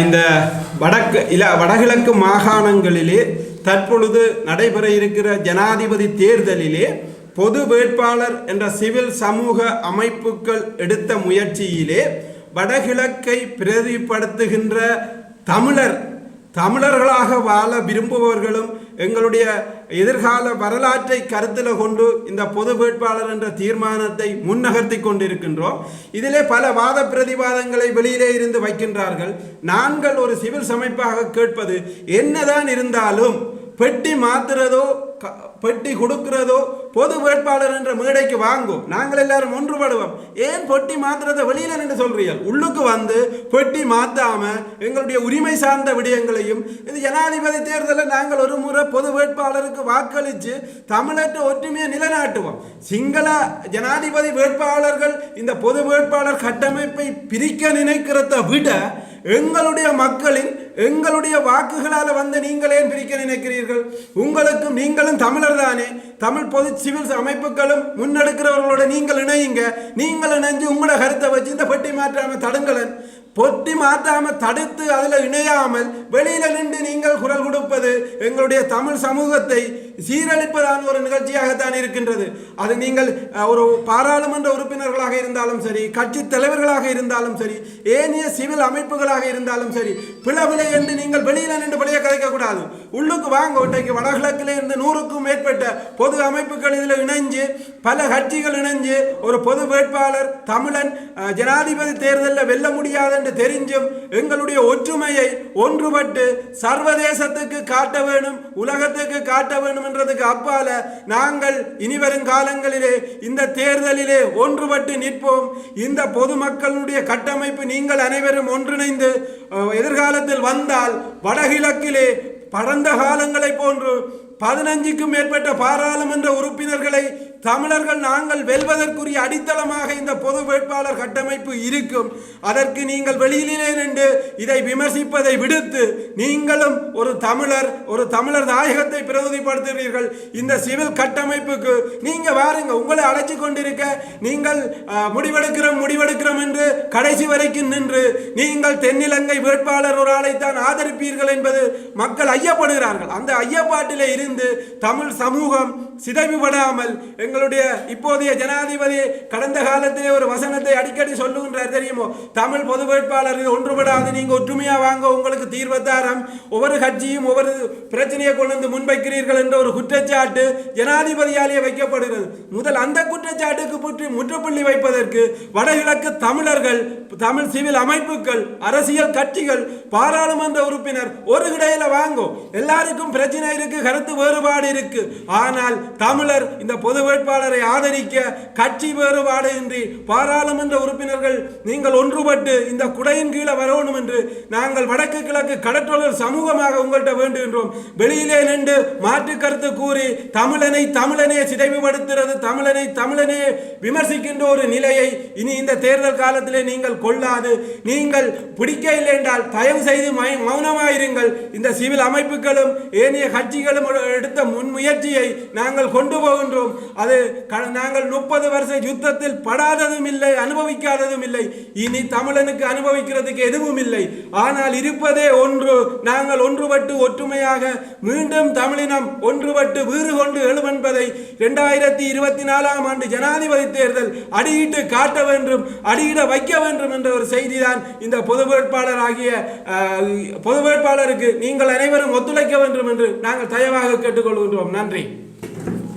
இந்த வடக்கு இல்ல வடகிழக்கு மாகாணங்களிலே தற்பொழுது நடைபெற இருக்கிற ஜனாதிபதி தேர்தலிலே பொது வேட்பாளர் என்ற சிவில் சமூக அமைப்புகள் எடுத்த முயற்சியிலே வடகிழக்கை பிரதிப்படுத்துகின்ற தமிழர் தமிழர்களாக வாழ விரும்புபவர்களும் எங்களுடைய எதிர்கால வரலாற்றை கருத்தில் கொண்டு இந்த பொது வேட்பாளர் என்ற தீர்மானத்தை முன்னகர்த்தி கொண்டிருக்கின்றோம். இதிலே பல வாத பிரதிவாதங்களை வெளியிலே இருந்து வைக்கின்றார்கள். நாங்கள் ஒரு சிவில் சமைப்பாக கேட்பது என்னதான் இருந்தாலும் பெட்டி மாத்துறதோ க- பெட்டி கொடுக்கிறதோ பொது வேட்பாளர் என்ற மேடைக்கு வாங்கும். நாங்கள் எல்லாரும் ஒன்றுபடுவோம். ஏன் பெட்டி மாத்துறதை வெளியில நின்று சொல்றீர்கள்? உள்ளுக்கு வந்து பெட்டி மாத்தாம எங்களுடைய உரிமை சார்ந்த விடயங்களையும் இது ஜனாதிபதி தேர்தலில் நாங்கள் ஒரு முறை பொது வேட்பாளருக்கு வாக்களித்து தமிழற்ற ஒற்றுமையை நிலைநாட்டுவோம். சிங்கள ஜனாதிபதி வேட்பாளர்கள் இந்த பொது வேட்பாளர் கட்டமைப்பை பிரிக்க நினைக்கிறத விட எங்களுடைய மக்களின் எங்களுடைய வாக்குகளால் வந்து நீங்கள் ஏன் பிரிக்க நினைக்கிறீர்கள்? உங்களுக்கும் நீங்களும் தமிழர் தானே? தமிழ் பொது சிவில் அமைப்புகளும் முன்னெடுக்கிறவர்களோட நீங்கள் இணையுங்க. நீங்கள் இணைஞ்சு உங்களோட கருத்தை வச்சு இந்த பெட்டி மாற்றாமல் தடுங்களன். பொட்டி மாற்றாம தடுத்து அதில் இணையாமல் வெளியில நின்று நீங்கள் குரல் கொடுப்பது எங்களுடைய தமிழ் சமூகத்தை சீரழிப்பதான ஒரு நிகழ்ச்சியாகத்தான் இருக்கின்றது. அது நீங்கள் ஒரு பாராளுமன்ற உறுப்பினர்களாக இருந்தாலும் சரி கட்சி தலைவர்களாக இருந்தாலும் சரி ஏனைய சிவில் அமைப்புகளாக இருந்தாலும் சரி பிளவிலை என்று நீங்கள் வெளியில நின்று பழைய கதைக்கக்கூடாது. உள்ளுக்கு வாங்க ஒட்டைக்கு வடகிழக்கிலே இருந்து நூறுக்கும் மேற்பட்ட பொது அமைப்புகள் இதில் இணைஞ்சு பல கட்சிகள் இணைஞ்சு ஒரு பொது வேட்பாளர் தமிழன் ஜனாதிபதி தேர்தலில் வெல்ல முடியாது என்று தெரிஞ்சும் எங்களுடைய ஒற்றுமையை ஒன்றுபட்டு சர்வதேசத்துக்கு காட்ட வேணும் உலகத்துக்கு காட்ட வேணும் என்றதுக்கு அப்பால நாங்கள் இனிவரும் காலங்களிலே இந்த தேர்தலிலே ஒன்றுபட்டு நிற்போம். இந்த பொதுமக்களுடைய கட்டமைப்பு நீங்கள் அனைவரும் ஒன்றிணைந்து எதிர்காலத்தில் வந்தால் வடகிழக்கிலே பரந்த காலங்களைப் போன்று பதினஞ்சுக்கும் மேற்பட்ட பாராளுமன்ற உறுப்பினர்களை தமிழர்கள் நாங்கள் வெல்வதற்குரிய அடித்தளமாக இந்த பொது வேட்பாளர் கட்டமைப்பு இருக்கும். அதற்கு நீங்கள் வெளியிலே நின்று இதை விமர்சிப்பதை விடுத்து நீங்களும் ஒரு தமிழர் ஒரு தமிழர் நாயகத்தை பிரதிபடுத்துகிறீர்கள் இந்த சிவில் கட்டமைப்புக்கு நீங்கள் வாருங்க உங்களை அழைச்சி கொண்டிருக்க நீங்கள் முடிவெடுக்கிறோம் முடிவெடுக்கிறோம் என்று கடைசி வரைக்கும் நின்று நீங்கள் தென்னிலங்கை வேட்பாளர் ஒரு ஆளைத்தான் ஆதரிப்பீர்கள் என்பது மக்கள் ஐயப்படுகிறார்கள். அந்த ஐயப்பாட்டிலே இருந்து சேர்ந்து தமிழ் சமூகம் சிதைவுபடாமல் எங்களுடைய இப்போதைய ஜனாதிபதி கடந்த காலத்திலே ஒரு வசனத்தை அடிக்கடி சொல்லுகின்றார் தெரியுமோ? தமிழ் பொது வேட்பாளர் இது ஒன்றுபடாது நீங்கள் ஒற்றுமையாக வாங்க உங்களுக்கு தீர்வத்தாரம் ஒவ்வொரு கட்சியும் ஒவ்வொரு பிரச்சனையை கொண்டு வந்து முன்வைக்கிறீர்கள் என்ற ஒரு குற்றச்சாட்டு ஜனாதிபதியாலேயே வைக்கப்படுகிறது. முதல் அந்த குற்றச்சாட்டுக்கு பற்றி முற்றுப்புள்ளி வைப்பதற்கு வடகிழக்கு தமிழர்கள் தமிழ் சிவில் அமைப்புகள் அரசியல் கட்சிகள் பாராளுமன்ற உறுப்பினர் ஒரு கிடையில வாங்கும் எல்லாருக்கும் பிரச்சனை இருக்கு கருத்து வேறுபாடு இருக்கு. ஆனால் தமிழர் இந்த பொது வேட்பாளரை ஆதரிக்க கட்சி வேறுபாடு இன்றி பாராளுமன்ற உறுப்பினர்கள் நீங்கள் ஒன்றுபட்டு இந்த குடையின் கீழே வரணும் என்று நாங்கள் வடக்கு கிழக்கு கடற்றொழில் சமூகமாக உங்கள்கிட்ட வேண்டுகின்றோம். வெளியிலே நின்று மாற்று கருத்து கூறி தமிழனை தமிழனே சிதைவுபடுத்துகிறது தமிழனை தமிழனே விமர்சிக்கின்ற ஒரு நிலையை இனி இந்த தேர்தல் காலத்திலே நீங்கள் கொள்ளாது. நீங்கள் பிடிக்க இல்லை என்றால் தயவு செய்து மௌனமாயிருங்கள். இந்த சிவில் அமைப்புகளும் ஏனைய கட்சிகளும் எடுத்த முன்முயற்சியை நாங்கள் கொண்டு போகின்றோம். அது நாங்கள் முப்பது வருஷ யுத்தத்தில் படாததும் இல்லை அனுபவிக்காததும் இல்லை. இனி தமிழனுக்கு அனுபவிக்கிறதுக்கு எதுவும் இல்லை. ஆனால் இருப்பதே ஒன்று நாங்கள் ஒன்றுபட்டு ஒற்றுமையாக மீண்டும் தமிழினம் ஒன்றுபட்டு வீறு கொண்டு எழும் என்பதை இரண்டாயிரத்தி இருபத்தி நாலாம் ஆண்டு ஜனாதிபதி தேர்தல் அடியிட்டு காட்ட வேண்டும் அடியிட வைக்க வேண்டும் என்ற ஒரு செய்திதான் இந்த பொது வேட்பாளர் ஆகிய பொது வேட்பாளருக்கு நீங்கள் அனைவரும் ஒத்துழைக்க வேண்டும் என்று நாங்கள் தயவாக கேட்டுக்கொள்கின்றோம். நன்றி.